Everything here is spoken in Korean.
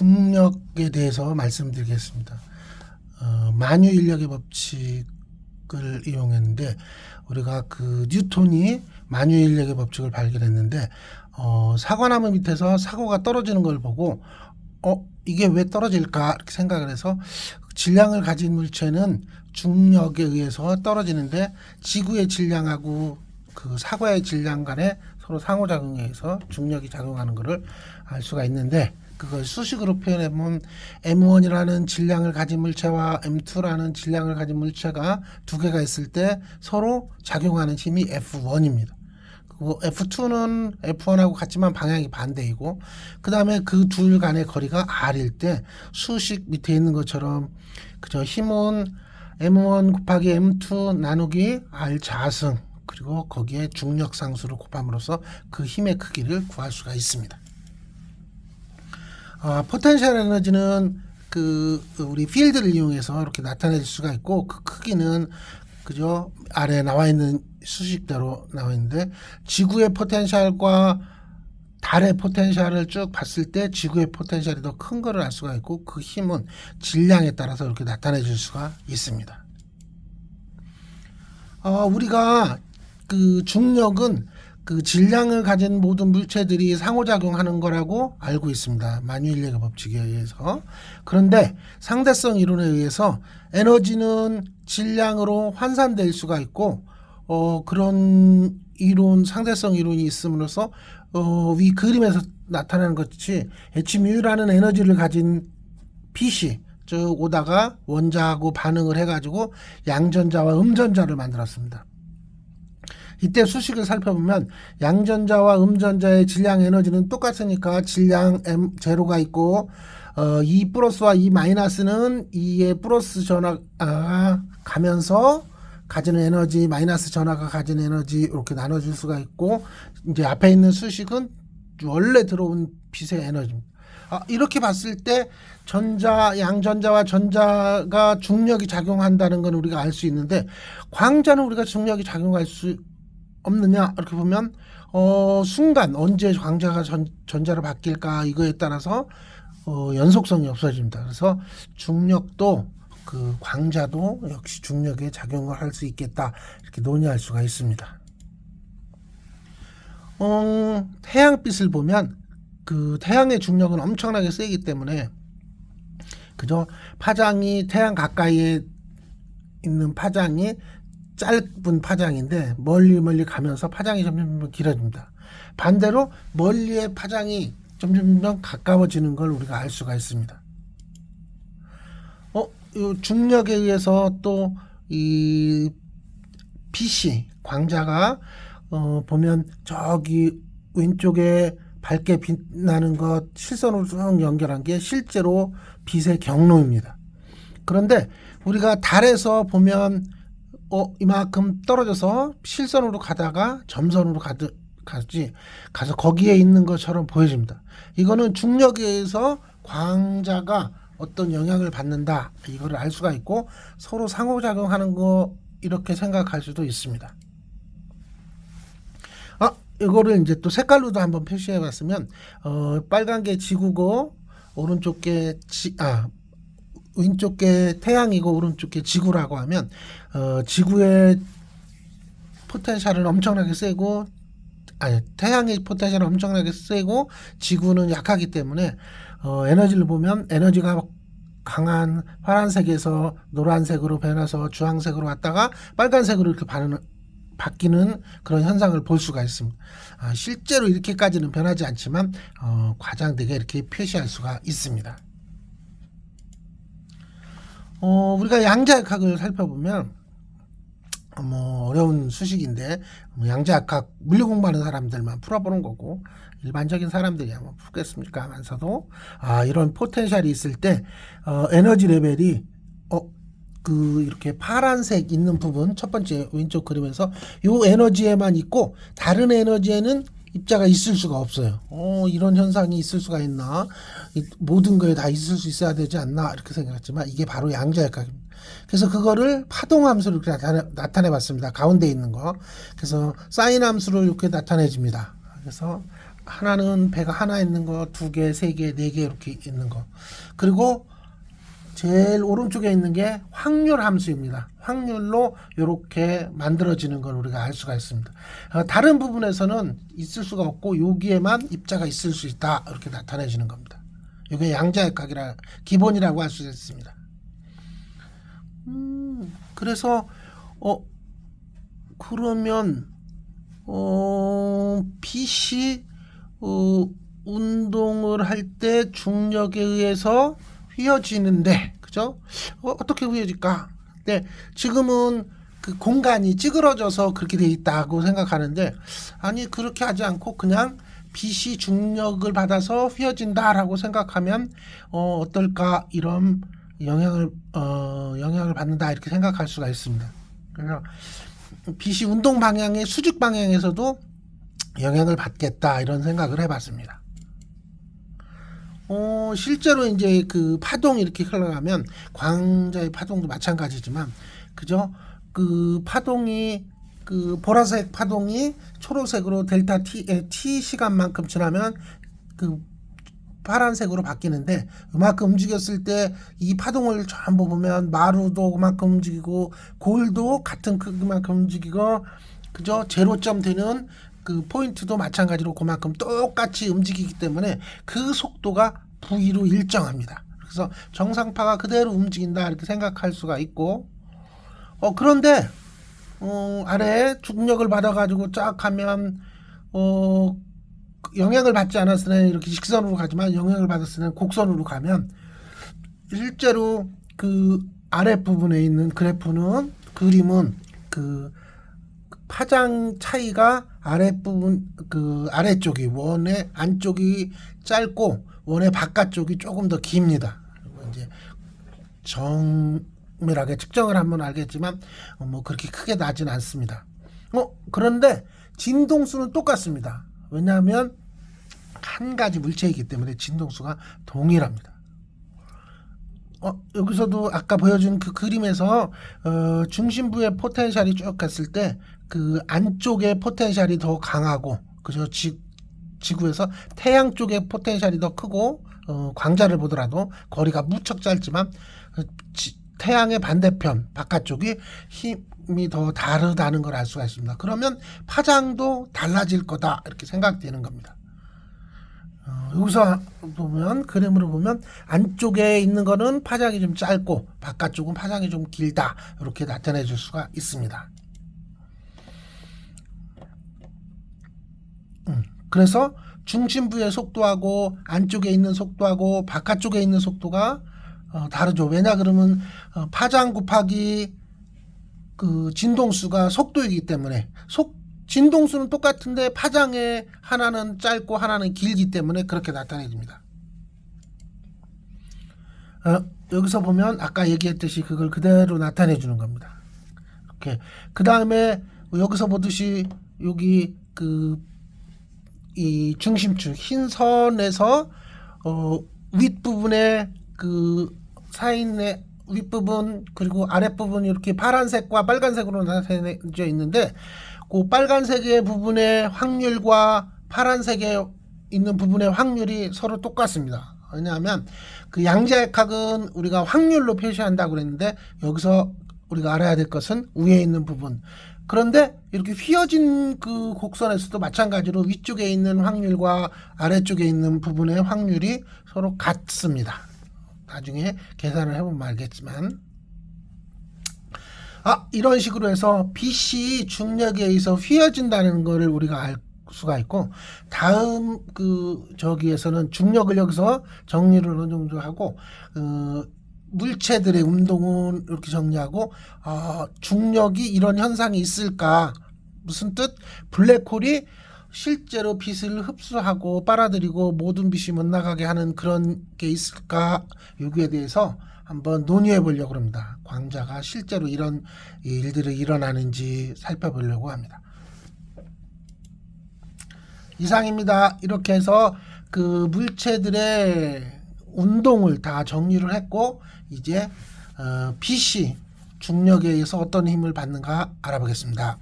중력에 대해서 말씀드리겠습니다. 어, 만유 인력의 법칙을 이용했는데 우리가 그 뉴턴이 만유 인력의 법칙을 발견했는데 어, 사과나무 밑에서 사고가 떨어지는 걸 보고 어 이게 왜 떨어질까 이렇게 생각을 해서 질량을 가진 물체는 중력에 의해서 떨어지는데 지구의 질량하고 그 사과의 질량 간에 서로 상호작용에 의해서 중력이 작용하는 것을 알 수가 있는데 그걸 수식으로 표현해 보면 M1이라는 질량을 가진 물체와 M2라는 질량을 가진 물체가 두 개가 있을 때 서로 작용하는 힘이 F1입니다. 그리고 F2는 F1하고 같지만 방향이 반대이고 그 다음에 그 둘 간의 거리가 R일 때 수식 밑에 있는 것처럼 그저 힘은 M1 곱하기 M2 나누기 R 자승 그리고 거기에 중력 상수를 곱함으로써 그 힘의 크기를 구할 수가 있습니다. 어, 포텐셜 에너지는 그 우리 필드를 이용해서 이렇게 나타낼 수가 있고 그 크기는 그죠 아래 나와 있는 수식대로 나와 있는데 지구의 포텐셜과 달의 포텐셜을 쭉 봤을 때 지구의 포텐셜이 더 큰 거를 알 수가 있고 그 힘은 질량에 따라서 이렇게 나타내 줄 수가 있습니다. 어, 우리가 그 중력은 그 질량을 가진 모든 물체들이 상호작용하는 거라고 알고 있습니다. 만유인력의 법칙에 의해서. 그런데 상대성 이론에 의해서 에너지는 질량으로 환산될 수가 있고 어 그런 이론 상대성 이론이 있음으로써 어위 그림에서 나타나는 것이 H뮤라는 에너지를 가진 빛이 쭉 오다가 원자하고 반응을 해가지고 양전자와 음전자를 만들었습니다. 이때 수식을 살펴보면 양전자와 음전자의 질량 에너지는 똑같으니까 질량 M 제로가 있고 어, E 플러스와 E 마이너스는 E의 플러스 전화가 가면서 가지는 에너지 마이너스 전화가 가지는 에너지 이렇게 나눠줄 수가 있고 이제 앞에 있는 수식은 원래 들어온 빛의 에너지입니다. 아, 이렇게 봤을 때 전자, 양전자와 전자가 중력이 작용한다는 건 우리가 알 수 있는데 광자는 우리가 중력이 작용할 수 없느냐 이렇게 보면 어 순간 언제 광자가 전, 전자로 바뀔까 이거에 따라서 어 연속성이 없어집니다. 그래서 중력도 그 광자도 역시 중력에 작용을 할 수 있겠다 이렇게 논의할 수가 있습니다. 어, 태양빛을 보면 그 태양의 중력은 엄청나게 세기 때문에 그저 파장이 태양 가까이에 있는 파장이 짧은 파장인데 멀리 멀리 가면서 파장이 점점 길어집니다. 반대로 멀리의 파장이 점점 가까워지는 걸 우리가 알 수가 있습니다. 어, 이 중력에 의해서 또 이 빛이 광자가 어, 보면 저기 왼쪽에 밝게 빛나는 것 실선으로 쭉 연결한 게 실제로 빛의 경로입니다. 그런데 우리가 달에서 보면 어 이만큼 떨어져서 실선으로 가다가 점선으로 가드, 가지 가서 거기에 있는 것처럼 보여집니다. 이거는 중력에 의해서 광자가 어떤 영향을 받는다 이거를 알 수가 있고 서로 상호작용하는 거 이렇게 생각할 수도 있습니다. 아 이거를 이제 또 색깔로도 한번 표시해 봤으면 어 빨간 게 지구고 오른쪽 게아 왼쪽 게 태양이고 오른쪽 게 지구라고 하면 어, 지구의 포텐셜은 엄청나게 세고 아니 태양의 포텐셜은 엄청나게 세고 지구는 약하기 때문에 어, 에너지를 보면 에너지가 강한 파란색에서 노란색으로 변해서 주황색으로 왔다가 빨간색으로 이렇게 반응, 바뀌는 그런 현상을 볼 수가 있습니다. 아, 실제로 이렇게까지는 변하지 않지만 어, 과장되게 이렇게 표시할 수가 있습니다. 어, 우리가 양자역학을 살펴보면 어, 뭐 어려운 수식인데 뭐 양자역학 물리 공부하는 사람들만 풀어보는 거고 일반적인 사람들이 한번 풀겠습니까? 하면서도 아 이런 포텐셜이 있을 때 어, 에너지 레벨이 어 그 이렇게 파란색 있는 부분 첫 번째 왼쪽 그림에서 요 에너지에만 있고 다른 에너지에는 입자가 있을 수가 없어요. 어, 이런 현상이 있을 수가 있나? 이, 모든 거에 다 있을 수 있어야 되지 않나? 이렇게 생각했지만 이게 바로 양자역학입니다. 그래서 그거를 파동 함수로 이렇게 나타내, 나타내 봤습니다. 가운데 있는 거. 그래서 사인 함수로 이렇게 나타내집니다. 그래서 하나는 배가 하나 있는 거, 두 개, 세 개, 네 개 이렇게 있는 거. 그리고 제일 오른쪽에 있는 게 확률 함수입니다. 확률로 이렇게 만들어지는 걸 우리가 알 수가 있습니다. 어, 다른 부분에서는 있을 수가 없고 여기에만 입자가 있을 수 있다 이렇게 나타내지는 겁니다. 이게 양자역학이라 기본이라고 할 수 있습니다. 음, 그래서 어 그러면 어 빛이 어 운동을 할 때 중력에 의해서 휘어지는데 그죠? 어, 어떻게 휘어질까? 네, 지금은 그 공간이 찌그러져서 그렇게 돼 있다고 생각하는데 아니 그렇게 하지 않고 그냥 빛이 중력을 받아서 휘어진다라고 생각하면 어, 어떨까 이런 영향을 어, 영향을 받는다 이렇게 생각할 수가 있습니다. 그래서 빛이 운동 방향의 수직 방향에서도 영향을 받겠다 이런 생각을 해봤습니다. 어, 실제로 이제 그 파동이 이렇게 흘러가면 광자의 파동도 마찬가지지만 그죠? 그 파동이 그 보라색 파동이 초록색으로 델타 t 에, t 시간만큼 지나면 그 파란색으로 바뀌는데 그만큼 움직였을 때 이 파동을 전부 보면 마루도 그만큼 움직이고 골도 같은 크기만큼 움직이고 그죠 제로점 되는 그 포인트도 마찬가지로 그만큼 똑같이 움직이기 때문에 그 속도가 v로 일정합니다. 그래서 정상파가 그대로 움직인다 이렇게 생각할 수가 있고 어 그런데 어 아래 중력을 받아가지고 쫙 하면 어 영향을 받지 때는 이렇게 직선으로 가지만 영향을 때는 곡선으로 가면 실제로 그 아랫부분에 있는 그래프는 그림은 그 파장 차이가 아랫부분 그 아래쪽이 원의 안쪽이 짧고 원의 바깥쪽이 조금 더 깁니다. 이제 정밀하게 측정을 하면 알겠지만 어, 뭐 그렇게 크게 나진 않습니다. 어 그런데 진동수는 똑같습니다. 왜냐하면 한 가지 물체이기 때문에 진동수가 동일합니다. 어, 여기서도 아까 보여준 그 그림에서 어, 중심부의 포텐셜이 쭉 갔을 때 그 안쪽의 포텐셜이 더 강하고 그죠 지, 지구에서 태양 쪽의 포텐셜이 더 크고 어, 광자를 보더라도 거리가 무척 짧지만 어, 지, 태양의 반대편 바깥쪽이 힘이 더 다르다는 걸 알 수가 있습니다. 그러면 파장도 달라질 거다 이렇게 생각되는 겁니다. 어, 여기서 보면 그림으로 보면 안쪽에 있는 거는 파장이 좀 짧고 바깥쪽은 파장이 좀 길다 이렇게 나타내 줄 수가 있습니다. 음, 그래서 중심부의 속도하고 안쪽에 있는 속도하고 바깥쪽에 있는 속도가 어, 다르죠. 왜냐 그러면 어, 파장 곱하기 그 진동수가 속도이기 때문에 속 진동수는 똑같은데 파장의 하나는 짧고 하나는 길기 때문에 그렇게 나타내집니다. 어, 여기서 보면 아까 얘기했듯이 그걸 그대로 나타내 주는 겁니다. 이렇게 그 다음에 여기서 보듯이 여기 그 이 중심축 흰 선에서 어, 윗 부분에 그 사인의 윗 부분 그리고 아랫 부분 이렇게 파란색과 빨간색으로 나타내져 있는데 그 빨간색의 부분의 확률과 파란색에 있는 부분의 확률이 서로 똑같습니다. 왜냐하면 그 양자역학은 우리가 확률로 표시한다고 그랬는데 여기서 우리가 알아야 될 것은 위에 있는 부분. 그런데 이렇게 휘어진 그 곡선에서도 마찬가지로 위쪽에 있는 확률과 아래쪽에 있는 부분의 확률이 서로 같습니다. 나중에 계산을 해보면 알겠지만 아 이런 식으로 해서 빛이 중력에 의해서 휘어진다는 것을 우리가 알 수가 있고 다음 그 저기에서는 중력을 여기서 정리를 어느 정도 하고 어, 물체들의 운동은 이렇게 정리하고 어, 중력이 이런 현상이 있을까? 무슨 뜻? 블랙홀이 실제로 빛을 흡수하고 빨아들이고 모든 빛이 못 나가게 하는 그런 게 있을까? 여기에 대해서 한번 논의해 보려고 합니다. 광자가 실제로 이런 일들이 일어나는지 살펴보려고 합니다. 이상입니다. 이렇게 해서 그 물체들의 운동을 다 정리를 했고 이제 어, 빛이 중력에 의해서 어떤 힘을 받는가 알아보겠습니다.